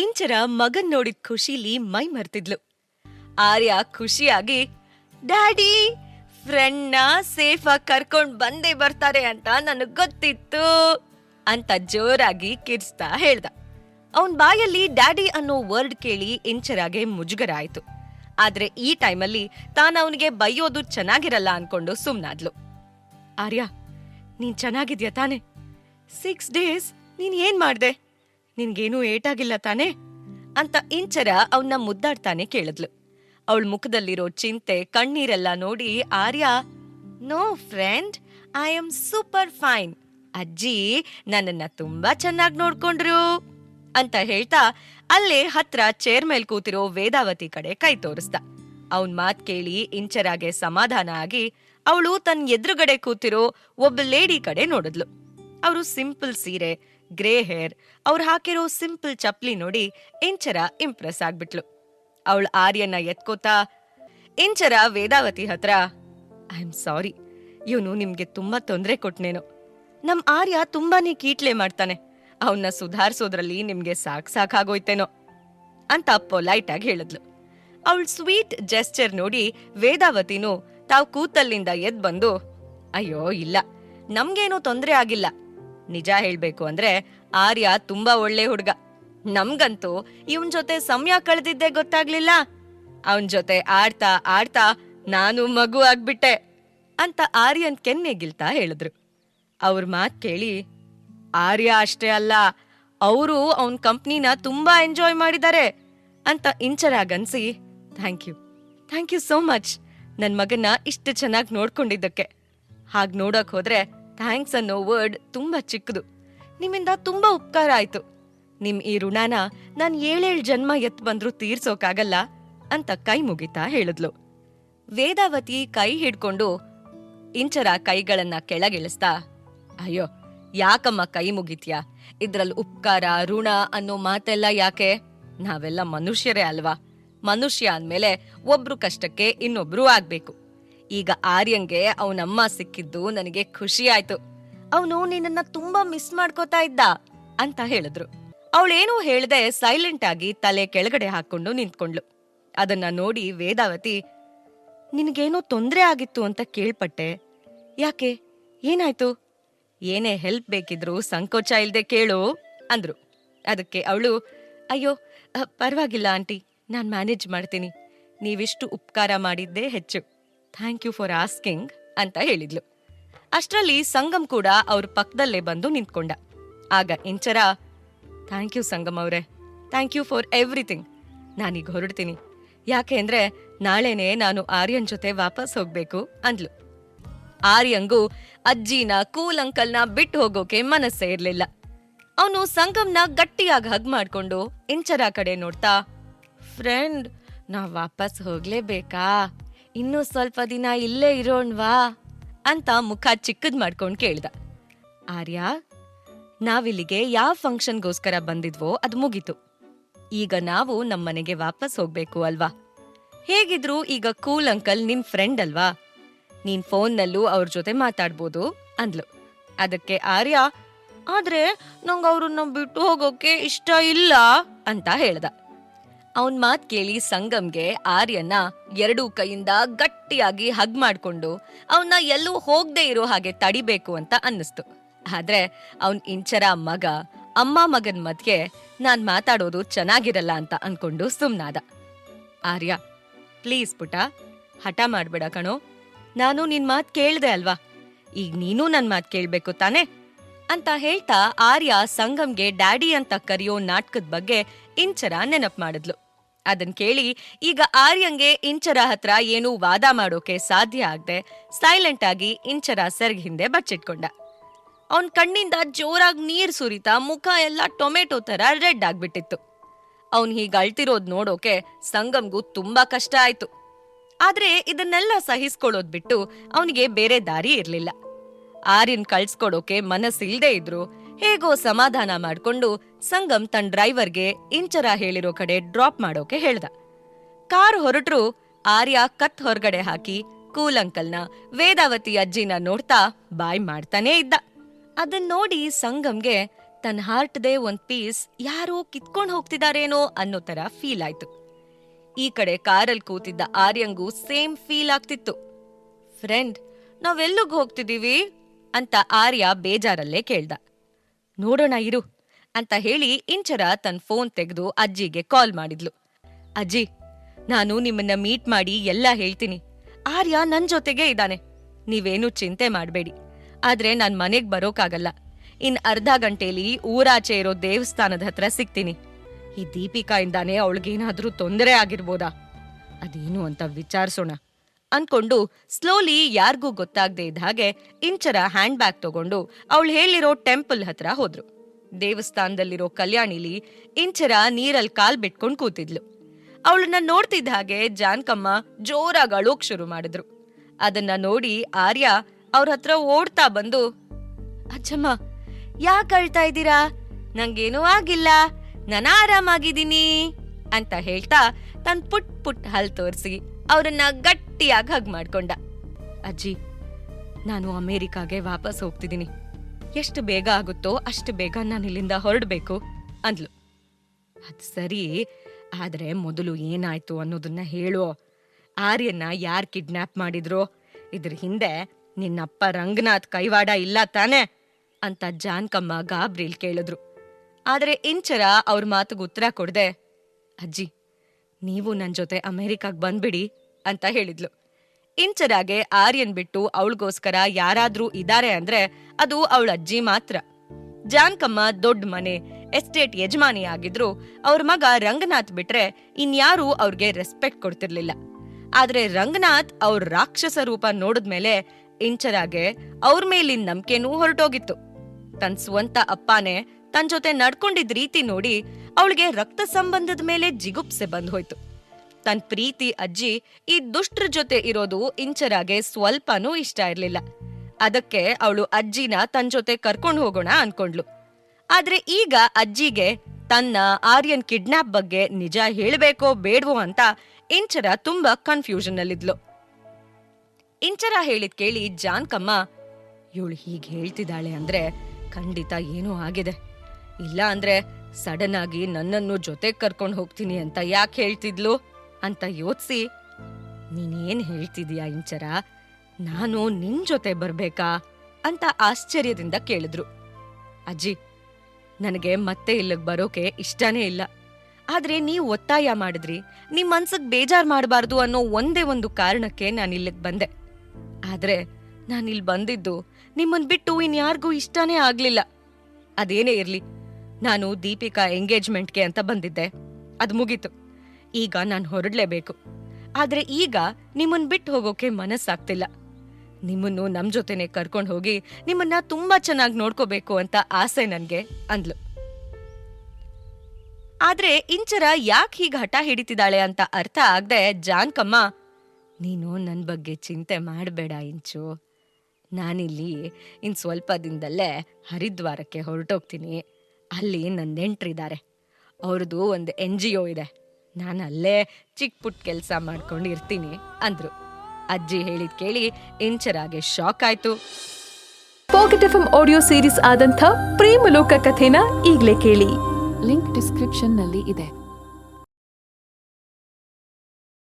ಇಂಚರ ಮಗನ್ ನೋಡಿದ ಖುಷಿಲಿ ಮೈ ಮರ್ತಿದ್ಲು. ಆರ್ಯ ಖುಷಿಯಾಗಿ, ಡ್ಯಾಡಿ ಫ್ರೆಂಡ್ನ ಸೇಫ್ ಆಗಿ ಕರ್ಕೊಂಡ್ ಬಂದೇ ಬರ್ತಾರೆ ಅಂತ ನನಗ್ ಗೊತ್ತಿತ್ತು ಅಂತ ಜೋರಾಗಿ ಕಿರ್ಸ್ತಾ ಹೇಳ್ದ. ಅವನ್ ಬಾಯಲ್ಲಿ ಡ್ಯಾಡಿ ಅನ್ನೋ ವರ್ಡ್ ಕೇಳಿ ಇಂಚರಾಗೆ ಮುಜುಗರ ಆಯ್ತು ಆದ್ರೆ ಈ ಟೈಮಲ್ಲಿ ತಾನು ಅವನಿಗೆ ಬೈಯೋದು ಚೆನ್ನಾಗಿರಲ್ಲ ಅನ್ಕೊಂಡು ಸುಮ್ನಾದ್ಲು. ಆರ್ಯ, ನೀನ್ ಚೆನ್ನಾಗಿದ್ಯಾ ತಾನೆ? ಸಿಕ್ಸ್ ಡೇಸ್ ನೀನ್ ಏನ್ ಮಾಡ್ದೆ? ನಿನ್ಗೇನೂ ಏಟಾಗಿಲ್ಲ ತಾನೆ? ಅಂತ ಇಂಚರ ಅವನ್ನ ಮುದ್ದಾಡ್ತಾನೆ ಕೇಳಿದ್ಲು. ಅವಳ ಮುಖದಲ್ಲಿರೋ ಚಿಂತೆ, ಕಣ್ಣೀರೆಲ್ಲ ನೋಡಿ Arya, no friend, I am super fine. ಅಜ್ಜಿ, ನನ್ನನ್ನ ತುಂಬಾ ಚೆನ್ನಾಗಿ ನೋಡ್ಕೊಂಡ್ರು. ಅಂತ ಹೇಳ್ತಾ ಅಲ್ಲೇ ಹತ್ರ ಚೇರ್ ಮೇಲ್ ಕೂತಿರೋ ವೇದಾವತಿ ಕಡೆ ಕೈ ತೋರಿಸ್ದ ಅವನ್ ಮಾತ್ ಕೇಳಿ ಇಂಚರಾಗೆ ಸಮಾಧಾನ ಆಗಿ ಅವಳು ತನ್ನ ಎದುರುಗಡೆ ಕೂತಿರೋ ಒಬ್ಬ ಲೇಡಿ ಕಡೆ ನೋಡಿದ್ಲು. ಅವರು ಸಿಂಪಲ್ ಸೀರೆ ಗ್ರೇ ಹೇರ್ ಅವ್ರು ಹಾಕಿರೋ ಸಿಂಪಲ್ ಚಪ್ಲಿ ನೋಡಿ ಇಂಚರ ಇಂಪ್ರೆಸ್ ಆಗ್ಬಿಟ್ಲು. ಅವಳು ಆರ್ಯನ ಎತ್ಕೋತಾ, ಇಂಚರ ವೇದಾವತಿ ಹತ್ರ ಐ ಆಮ್ ಸಾರಿ ಇವನು ನಿಮ್ಗೆ ತುಂಬಾ ತೊಂದರೆ ಕೊಟ್ನೇನು. ನಮ್ ಆರ್ಯ ತುಂಬಾನೇ ಕೀಟ್ಲೆ ಮಾಡ್ತಾನೆ. ಅವನ್ನ ಸುಧಾರಿಸೋದ್ರಲ್ಲಿ ನಿಮ್ಗೆ ಸಾಕ್ ಸಾಕಾಗೋಯ್ತೇನೋ, ಅಂತ ಪೊಲೈಟ್ ಆಗಿ ಹೇಳಿದ್ಲು. ಅವಳ ಸ್ವೀಟ್ ಜೆಸ್ಚರ್ ನೋಡಿ ವೇದಾವತಿನೂ ತಾವು ಕೂತಲ್ಲಿಂದ ಎದ್ ಬಂದು, ಅಯ್ಯೋ, ಇಲ್ಲ, ನಮ್ಗೇನೂ ತೊಂದರೆ ಆಗಿಲ್ಲ. ನಿಜ ಹೇಳ್ಬೇಕು ಅಂದ್ರೆ ಆರ್ಯ ತುಂಬಾ ಒಳ್ಳೆ ಹುಡ್ಗ. ನಮ್ಗಂತೂ ಇವನ್ ಜೊತೆ ಸಮಯ ಕಳೆದಿದ್ದೆ ಗೊತ್ತಾಗ್ಲಿಲ್ಲ. ಅವನ್ ಜೊತೆ ಆಡ್ತಾ ಆಡ್ತಾ ನಾನು ಮಗು ಆಗ್ಬಿಟ್ಟೆ ಅಂತ ಆರ್ಯನ್ ಕೆನ್ನೆಗಿಲ್ತಾ ಹೇಳಿದ್ರು. ಅವ್ರ ಮಾತ್ ಕೇಳಿ, ಆರ್ಯ ಅಷ್ಟೇ ಅಲ್ಲ, ಅವರು ಅವನ್ ಕಂಪ್ನಿನ ತುಂಬಾ ಎಂಜಾಯ್ ಮಾಡಿದ್ದಾರೆ ಅಂತ ಇಂಚರಾಗನ್ಸಿ, thank you thank you so much, ನನ್ ಮಗನ್ನ ಇಷ್ಟು ಚೆನ್ನಾಗಿ ನೋಡ್ಕೊಂಡಿದ್ದಕ್ಕೆ. ಹಾಗೆ ನೋಡಕ್ ಹೋದ್ರೆ ಥ್ಯಾಂಕ್ಸ್ ಅನ್ನೋ ವರ್ಡ್ ತುಂಬಾ ಚಿಕ್ಕದು. ನಿಮ್ಮಿಂದ ತುಂಬಾ ಉಪಕಾರ ಆಯ್ತು. ನಿಮ್ ಈ ಋಣನ ನಾನ್ ಏಳೇಳು ಜನ್ಮ ಎತ್ ಬಂದ್ರೂ ತೀರ್ಸೋಕಾಗಲ್ಲ ಅಂತ ಕೈ ಮುಗಿತಾ ಹೇಳಿದ್ಲು. ವೇದಾವತಿ ಕೈ ಹಿಡ್ಕೊಂಡು ಇಂಚರ ಕೈಗಳನ್ನ ಕೆಳಗಿಳಿಸ್ತಾ, ಅಯ್ಯೋ, ಯಾಕಮ್ಮ ಕೈ ಮುಗಿತ್ಯಾ? ಇದ್ರಲ್ಲಿ ಉಪಕಾರ, ಋಣ ಅನ್ನೋ ಮಾತೆಲ್ಲ ಯಾಕೆ? ನಾವೆಲ್ಲ ಮನುಷ್ಯರೇ ಅಲ್ವಾ? ಮನುಷ್ಯ ಅಂದ್ಮೇಲೆ ಒಬ್ರು ಕಷ್ಟಕ್ಕೆ ಇನ್ನೊಬ್ರು ಆಗ್ಬೇಕು. ಈಗ ಆರ್ಯಂಗೆ ಅವನಮ್ಮ ಸಿಕ್ಕಿದ್ದು ನನಗೆ ಖುಷಿ ಆಯ್ತು. ಅವನು ನಿನ್ನನ್ನ ತುಂಬಾ ಮಿಸ್ ಮಾಡ್ಕೋತಾ ಇದ್ದ ಅಂತ ಹೇಳಿದ್ರು. ಅವಳೇನೂ ಹೇಳದೆ ಸೈಲೆಂಟ್ ಆಗಿ ತಲೆ ಕೆಳಗಡೆ ಹಾಕೊಂಡು ನಿಂತ್ಕೊಂಡ್ಳು. ಅದನ್ನ ನೋಡಿ ವೇದಾವತಿ, ನಿನಗೇನೋ ತೊಂದ್ರೆ ಆಗಿತ್ತು ಅಂತ ಕೇಳ್ಪಟ್ಟೆ. ಯಾಕೆ? ಏನಾಯ್ತು? ಏನೇ ಹೆಲ್ಪ್ ಬೇಕಿದ್ರು ಸಂಕೋಚ ಇಲ್ಲದೆ ಕೇಳು, ಅಂದ್ರು. ಅದಕ್ಕೆ ಅವಳು, ಅಯ್ಯೋ ಪರವಾಗಿಲ್ಲ ಆಂಟಿ, ನಾನ್ ಮ್ಯಾನೇಜ್ ಮಾಡ್ತೀನಿ. ನೀವಿಷ್ಟು ಉಪಕಾರ ಮಾಡಿದ್ದೇ ಹೆಚ್ಚು. ಥ್ಯಾಂಕ್ ಯು ಫಾರ್ ಆಸ್ಕಿಂಗ್ ಅಂತ ಹೇಳಿದ್ಲು. ಅಷ್ಟರಲ್ಲಿ ಸಂಗಮ್ ಕೂಡ ಅವ್ರ ಪಕ್ಕದಲ್ಲೇ ಬಂದು ನಿಂತ್ಕೊಂಡ. ಆಗ ಇಂಚರ ಥ್ಯಾಂಕ್ ಯು ಸಂಗಮ್ ಅವರೇ. ಥ್ಯಾಂಕ್ ಯು ಫಾರ್ ಎವ್ರಿಥಿಂಗ್ ನಾನೀಗ ಹೊರಡ್ತೀನಿ. ಯಾಕೆ ಅಂದ್ರೆ ನಾಳೆನೆ ನಾನು ಆರ್ಯನ್ ಜೊತೆ ವಾಪಸ್ ಹೋಗ್ಬೇಕು ಅಂದ್ಲು. ಆರ್ಯಂಗೂ ಅಜ್ಜಿನ ಕೂಲ್ ಅಂಕಲ್ನ ಬಿಟ್ಟು ಹೋಗೋಕೆ ಮನಸ್ಸೇ ಇರ್ಲಿಲ್ಲ. ಅವನು ಸಂಗಮ್ನ ಗಟ್ಟಿಯಾಗಿ ಹಗ್ ಮಾಡ್ಕೊಂಡು ಇಂಚರ ಕಡೆ ನೋಡ್ತಾ ಫ್ರೆಂಡ್ ನಾ ವಾಪಸ್ ಹೋಗ್ಲೇಬೇಕಾ? ಇನ್ನೂ ಸ್ವಲ್ಪ ದಿನ ಇಲ್ಲೇ ಇರೋಣ್ವಾ? ಅಂತ ಮುಖ ಚಿಕ್ಕದ್ ಮಾಡ್ಕೊಂಡು ಕೇಳ್ದ. ಆರ್ಯ, ನಾವಿಲ್ಲಿಗೆ ಯಾವ ಫಂಕ್ಷನ್ಗೋಸ್ಕರ ಬಂದಿದ್ವೋ ಅದು ಮುಗೀತು. ಈಗ ನಾವು ನಮ್ಮನೆಗೆ ವಾಪಸ್ ಹೋಗ್ಬೇಕು ಅಲ್ವಾ? ಹೇಗಿದ್ರು ಈಗ ಕೂಲ್ ಅಂಕಲ್ ನಿನ್ ಫ್ರೆಂಡ್ ಅಲ್ವಾ? ನೀನ್ ಫೋನ್ನಲ್ಲೂ ಅವ್ರ ಜೊತೆ ಮಾತಾಡ್ಬೋದು ಅಂದ್ಲು. ಅದಕ್ಕೆ ಆರ್ಯ, ಆದ್ರೆ ನಂಗೆ ಅವ್ರನ್ನ ಬಿಟ್ಟು ಹೋಗೋಕೆ ಇಷ್ಟ ಇಲ್ಲ ಅಂತ ಹೇಳ್ದ. ಅವನ್ ಮಾತ್ ಕೇಳಿ ಸಂಗಮ್ಗೆ ಆರ್ಯನ ಎರಡೂ ಕೈಯಿಂದ ಗಟ್ಟಿಯಾಗಿ ಹಗ್ ಮಾಡ್ಕೊಂಡು ಅವನ್ನ ಎಲ್ಲೂ ಹೋಗ್ದೇ ಇರೋ ಹಾಗೆ ತಡಿಬೇಕು ಅಂತ ಅನ್ನಿಸ್ತು. ಆದ್ರೆ ಅವನ್ ಇಂಚರ ಮಗ, ಅಮ್ಮ ಮಗನ್ ಮಧ್ಯೆ ನಾನ್ ಮಾತಾಡೋದು ಚೆನ್ನಾಗಿರಲ್ಲ ಅಂತ ಅನ್ಕೊಂಡು ಸುಮ್ನಾದ. ಆರ್ಯ, ಪ್ಲೀಸ್ ಪುಟ, ಹಠ ಮಾಡ್ಬೇಡ ಕಣೋ. ನಾನು ನಿನ್ ಮಾತ್ ಕೇಳ್ದೆ ಅಲ್ವಾ? ಈಗ ನೀನು ನನ್ ಮಾತ್ ಕೇಳ್ಬೇಕು ತಾನೆ? ಅಂತ ಹೇಳ್ತಾ ಆರ್ಯ ಸಂಗಮ್ಗೆ ಡ್ಯಾಡಿ ಅಂತ ಕರೆಯೋ ನಾಟಕದ ಬಗ್ಗೆ ಇಂಚರ ನೆನಪ್ ಮಾಡಿದ್ಲು. ಅದನ್ ಕೇಳಿ ಈಗ ಆರ್ಯಂಗೆ ಇಂಚರ ಹತ್ರ ಏನೂ ವಾದ ಮಾಡೋಕೆ ಸಾಧ್ಯ ಆಗದೆ ಸೈಲೆಂಟ್ ಆಗಿ ಇಂಚರ ಸೆರ್ಗ್ ಹಿಂದೆ ಬಚ್ಚಿಟ್ಕೊಂಡ. ಅವನ್ ಕಣ್ಣಿಂದ ಜೋರಾಗಿ ನೀರ್ ಸುರಿತಾ ಮುಖ ಎಲ್ಲ ಟೊಮೆಟೊ ತರ ರೆಡ್ ಆಗ್ಬಿಟ್ಟಿತ್ತು. ಅವನ್ ಹೀಗ ಅಳ್ತಿರೋದ್ ನೋಡೋಕೆ ಸಂಗಮ್ಗೂ ತುಂಬಾ ಕಷ್ಟ ಆಯ್ತು. ಆದ್ರೆ ಇದನ್ನೆಲ್ಲ ಸಹಿಸ್ಕೊಳ್ಳೋದ್ ಬಿಟ್ಟು ಅವನಿಗೆ ಬೇರೆ ದಾರಿ ಇರ್ಲಿಲ್ಲ. ಆರ್ಯನ್ ಕಳ್ಸ್ಕೊಡೋಕೆ ಮನಸ್ಸಿಲ್ದೇ ಇದ್ರು ಹೇಗೋ ಸಮಾಧಾನ ಮಾಡ್ಕೊಂಡು ಸಂಗಮ್ ತನ್ನ ಡ್ರೈವರ್ಗೆ ಇಂಚರ ಹೇಳಿರೋ ಕಡೆ ಡ್ರಾಪ್ ಮಾಡೋಕೆ ಹೇಳ್ದ. ಕಾರ್ ಹೊರಟ್ರು ಆರ್ಯ ಕತ್ ಹೊರಗಡೆ ಹಾಕಿ ಕೂಲಂಕಲ್ನ ವೇದಾವತಿ ಅಜ್ಜಿನ ನೋಡ್ತಾ ಬಾಯ್ ಮಾಡ್ತಾನೇ ಇದ್ದ. ಅದನ್ ನೋಡಿ ಸಂಗಮ್ಗೆ ತನ್ನ ಹಾರ್ಟ್ದೇ ಒಂದ್ ಪೀಸ್ ಯಾರೋ ಕಿತ್ಕೊಂಡ್ ಹೋಗ್ತಿದಾರೇನೋ ಅನ್ನೋ ತರ ಫೀಲ್ ಆಯ್ತು. ಈ ಕಡೆ ಕಾರಲ್ ಕೂತಿದ್ದ ಆರ್ಯಂಗೂ ಸೇಮ್ ಫೀಲ್ ಆಗ್ತಿತ್ತು. ಫ್ರೆಂಡ್ ನಾವೆಲ್ಲಿಗೆ ಹೋಗ್ತಿದೀವಿ? ಅಂತ ಆರ್ಯ ಬೇಜಾರಲ್ಲೇ ಕೇಳ್ದ. ನೋಡೋಣ ಇರು ಅಂತ ಹೇಳಿ ಇಂಚರ ತನ್ನ ಫೋನ್ ತೆಗೆದು ಅಜ್ಜಿಗೆ ಕಾಲ್ ಮಾಡಿದ್ಲು. ಅಜ್ಜಿ, ನಾನು ನಿಮ್ಮನ್ನ ಮೀಟ್ ಮಾಡಿ ಎಲ್ಲ ಹೇಳ್ತೀನಿ. ಆರ್ಯ ನನ್ ಜೊತೆಗೆ ಇದ್ದಾನೆ. ನೀವೇನು ಚಿಂತೆ ಮಾಡಬೇಡಿ. ಆದ್ರೆ ನಾನ್ ಮನೆಗ್ ಬರೋಕಾಗಲ್ಲ. ಇನ್ ಅರ್ಧ ಗಂಟೆಲಿ ಊರಾಚೆ ಇರೋ ದೇವಸ್ಥಾನದ ಹತ್ರ ಸಿಗ್ತೀನಿ. ಈ ದೀಪಿಕಾ ಇಂದಾನೆ ಅವಳಿಗೇನಾದ್ರೂ ತೊಂದರೆ ಆಗಿರ್ಬೋದಾ? ಅದೇನು ಅಂತ ವಿಚಾರಿಸೋಣ. ಅನ್ಕೊಂಡು ಸ್ಲೋಲಿ ಯಾರಿಗೂ ಗೊತ್ತಾಗದೆ ಇದ್ದ ಹಾಗೆ ಇಂಚರ ಹ್ಯಾಂಡ್ ಬ್ಯಾಗ್ ತಗೊಂಡು ಅವಳು ಹೇಳಿರೋ ಟೆಂಪಲ್ ಹತ್ರ ಹೋದ್ರು. ದೇವಸ್ಥಾನದಲ್ಲಿರೋ ಕಲ್ಯಾಣಿಲಿ ಇಂಚರ ನೀರಲ್ಲಿ ಕಾಲ್ ಬಿಟ್ಕೊಂಡು ಕೂತಿದ್ಲು. ಅವಳನ್ನ ನೋಡ್ತಿದ್ದ ಹಾಗೆ ಜಾನ್ಕಮ್ಮ ಜೋರಾಗಿ ಅಳೋಕ್ ಶುರು ಮಾಡಿದ್ರು. ಅದನ್ನ ನೋಡಿ ಆರ್ಯ ಅವ್ರ ಹತ್ರ ಓಡ್ತಾ ಬಂದು, ಅಜ್ಜಮ್ಮ, ಯಾಕೆ ಅಳ್ತಾ ಇದ್ದೀರಾ? ನಂಗೇನೂ ಆಗಿಲ್ಲ. ನಾನು ಆರಾಮಾಗಿದ್ದೀನಿ. ಅಂತ ಹೇಳ್ತಾ ತನ್ ಪುಟ್ ಪುಟ್ ಹಲ್ ತೋರಿಸಿ ಅವರನ್ನ ಗಟ್ಟಿಯಾಗಿ ಹಗ್ ಮಾಡ್ಕೊಂಡ. ಅಜ್ಜಿ, ನಾನು ಅಮೇರಿಕಾಗೆ ವಾಪಸ್ ಹೋಗ್ತಿದ್ದೀನಿ. ಎಷ್ಟು ಬೇಗ ಆಗುತ್ತೋ ಅಷ್ಟು ಬೇಗ ನಾನು ಇಲ್ಲಿಂದ ಹೊರಡ್ಬೇಕು ಅಂದ್ಲು. ಅದ್ ಸರಿ, ಆದ್ರೆ ಮೊದಲು ಏನಾಯ್ತು ಅನ್ನೋದನ್ನ ಹೇಳು. ಆರ್ಯನ್ನ ಯಾರ್ ಕಿಡ್ನಾಪ್ ಮಾಡಿದ್ರು, ಇದ್ರ ಹಿಂದೆ ನಿನ್ನಪ್ಪ ರಂಗನಾಥ್ ಕೈವಾಡ ಇಲ್ಲ ತಾನೆ ಅಂತ ಜಾನ್ಕಮ್ಮ ಗಾಬ್ರಿಲ್ ಕೇಳಿದ್ರು. ಆದ್ರೆ ಇಂಚರ ಅವ್ರ ಮಾತಿಗೆ ಉತ್ತರ ಕೊಡ್ದೆ ಅಜ್ಜಿ, ನೀವು ನನ್ನ ಜೊತೆ ಅಮೆರಿಕಾಗ್ ಬಂದ್ಬಿಡಿ ಅಂತ ಹೇಳಿದ್ಲು. ಇಂಚರಾಗೆ ಆರ್ಯನ್ ಬಿಟ್ಟು ಅವಳಿಗೋಸ್ಕರ ಯಾರಾದ್ರೂ ಇದಾರೆ ಅಂದ್ರೆ ಅದು ಅವಳ ಅಜ್ಜಿ ಮಾತ್ರ. ಜಾನ್ಕಮ್ಮ ದೊಡ್ಡ ಮನೆ, ಎಸ್ಟೇಟ್ ಯಜಮಾನಿ ಆಗಿದ್ರು, ಅವ್ರ ಮಗ ರಂಗನಾಥ್ ಬಿಟ್ರೆ ಇನ್ಯಾರೂ ಅವ್ರಿಗೆ ರೆಸ್ಪೆಕ್ಟ್ ಕೊಡ್ತಿರ್ಲಿಲ್ಲ. ಆದ್ರೆ ರಂಗನಾಥ್ ಅವ್ರ ರಾಕ್ಷಸ ರೂಪ ನೋಡಿದ್ಮೇಲೆ ಇಂಚರಾಗೆ ಅವ್ರ ಮೇಲಿನ ನಂಬಿಕೆನೂ ಹೊರಟೋಗಿತ್ತು. ತನ್ ಸ್ವಂತ ಅಪ್ಪಾನೆ ತನ್ ಜೊತೆ ನಡ್ಕೊಂಡಿದ್ ರೀತಿ ನೋಡಿ ಅವಳಿಗೆ ರಕ್ತ ಸಂಬಂಧದ ಮೇಲೆ ಜಿಗುಪ್ಸೆ ಬಂದ್ ಹೋಯ್ತು ತನ್ ಪ್ರೀತಿ ಅಜ್ಜಿ ಈ ದುಷ್ಟ್ರ ಜೊತೆ ಇರೋದು ಇಂಚರಾಗೆ ಸ್ವಲ್ಪನೂ ಇಷ್ಟ ಇರ್ಲಿಲ್ಲ. ಅದಕ್ಕೆ ಅವಳು ಅಜ್ಜಿನ ತನ್ ಜೊತೆ ಕರ್ಕೊಂಡು ಹೋಗೋಣ ಅನ್ಕೊಂಡ್ಲು ಆದ್ರೆ ಈಗ ಅಜ್ಜಿಗೆ ತನ್ನ ಆರ್ಯನ್ ಕಿಡ್ನಾಪ್ ಬಗ್ಗೆ ನಿಜ ಹೇಳ್ಬೇಕೋ ಬೇಡ್ವೋ ಅಂತ ಇಂಚರ ತುಂಬಾ ಕನ್ಫ್ಯೂಷನ್ ಅಲ್ಲಿದ್ಲು ಇಂಚರ ಹೇಳಿದ್ ಕೇಳಿ ಜಾನ್ಕಮ್ಮ, ಇವಳು ಹೀಗೆ ಹೇಳ್ತಿದ್ದಾಳೆ ಅಂದ್ರೆ ಖಂಡಿತ ಏನೋ ಆಗಿದೆ. ಇಲ್ಲ ಅಂದ್ರೆ ಸಡನ್ ಆಗಿ ನನ್ನನ್ನು ಜೊತೆ ಕರ್ಕೊಂಡು ಹೋಗ್ತೀನಿ ಅಂತ ಯಾಕೆ ಹೇಳ್ತಿದ್ಲು ಅಂತ ಯೋಚಿಸಿ. ನೀನೇನ್ ಹೇಳ್ತಿದೀಯಾ ಇಂಚರ? ನಾನು ನಿನ್ ಜೊತೆ ಬರ್ಬೇಕಾ ಅಂತ ಆಶ್ಚರ್ಯದಿಂದ ಕೇಳಿದ್ರು. ಅಜ್ಜಿ, ನನಗೆ ಮತ್ತೆ ಇಲ್ಲಿಗೆ ಬರೋಕೆ ಇಷ್ಟನೇ ಇಲ್ಲ. ಆದ್ರೆ ನೀವು ಒತ್ತಾಯ ಮಾಡಿದ್ರಿ, ನಿಮ್ ಮನ್ಸಕ್ ಬೇಜಾರ್ ಮಾಡಬಾರ್ದು ಅನ್ನೋ ಒಂದೇ ಒಂದು ಕಾರಣಕ್ಕೆ ನಾನು ಇಲ್ಲಿಗೆ ಬಂದೆ. ಆದ್ರೆ ನಾನು ಇಲ್ಲಿ ಬಂದಿದ್ದು ನಿಮ್ಮನ್ ಬಿಟ್ಟು ಇನ್ಯಾರಿಗೂ ಇಷ್ಟನೇ ಆಗ್ಲಿಲ್ಲ. ಅದೇನೇ ಇರ್ಲಿ ನಾನು ದೀಪಿಕಾ ಎಂಗೇಜ್ಮೆಂಟ್ಗೆ ಅಂತ ಬಂದಿದ್ದೆ. ಅದು ಮುಗೀತು. ಈಗ ನಾನು ಹೊರಡ್ಲೇಬೇಕು. ಆದರೆ ಈಗ ನಿಮ್ಮನ್ನು ಬಿಟ್ಟು ಹೋಗೋಕೆ ಮನಸ್ಸಾಗ್ತಿಲ್ಲ. ನಿಮ್ಮನ್ನು ನಮ್ಮ ಜೊತೆನೆ ಕರ್ಕೊಂಡು ಹೋಗಿ ನಿಮ್ಮನ್ನ ತುಂಬಾ ಚೆನ್ನಾಗಿ ನೋಡ್ಕೋಬೇಕು ಅಂತ ಆಸೆ ನನಗೆ, ಅಂದ್ಲು. ಆದ್ರೆ ಇಂಚರ ಯಾಕೆ ಹೀಗೆ ಹಠ ಹಿಡಿತಿದ್ದಾಳೆ ಅಂತ ಅರ್ಥ ಆಗದೆ, ಜಾನ್ಕಮ್ಮ, ನೀನು ನನ್ನ ಬಗ್ಗೆ ಚಿಂತೆ ಮಾಡಬೇಡ ಇಂಚು. ನಾನಿಲ್ಲಿ ಇನ್ ಸ್ವಲ್ಪ ದಿನದಲ್ಲೇ ಹರಿದ್ವಾರಕ್ಕೆ ಹೊರಟೋಗ್ತೀನಿ. ಅಲ್ಲಿ ನನ್ನ ನೆಂಟ್ರಿದ್ದಾರೆ. ಅವ್ರದ್ದು ಒಂದು ಎನ್ ಜಿ ಒ ಇದೆ. ನಾನು ಅಲ್ಲೇ ಚಿಕ್ಕ ಪುಟ್ಟ ಕೆಲಸ ಮಾಡ್ಕೊಂಡು ಇರ್ತೀನಿ ಅಂದ್ರು. ಅಜ್ಜಿ ಹೇಳಿದ್ ಕೇಳಿ ಇಂಚರಾಗೆ ಶಾಕ್ ಆಯಿತು. ಪಾಕೆಟ್ ಎಫ್ ಆಡಿಯೋ ಸೀರೀಸ್ ಆದಂಥ ಪ್ರೇಮಲೋಕ ಕಥೆನ ಈಗಲೇ ಕೇಳಿ. ಲಿಂಕ್ ಡಿಸ್ಕ್ರಿಪ್ಷನ್ನಲ್ಲಿ ಇದೆ.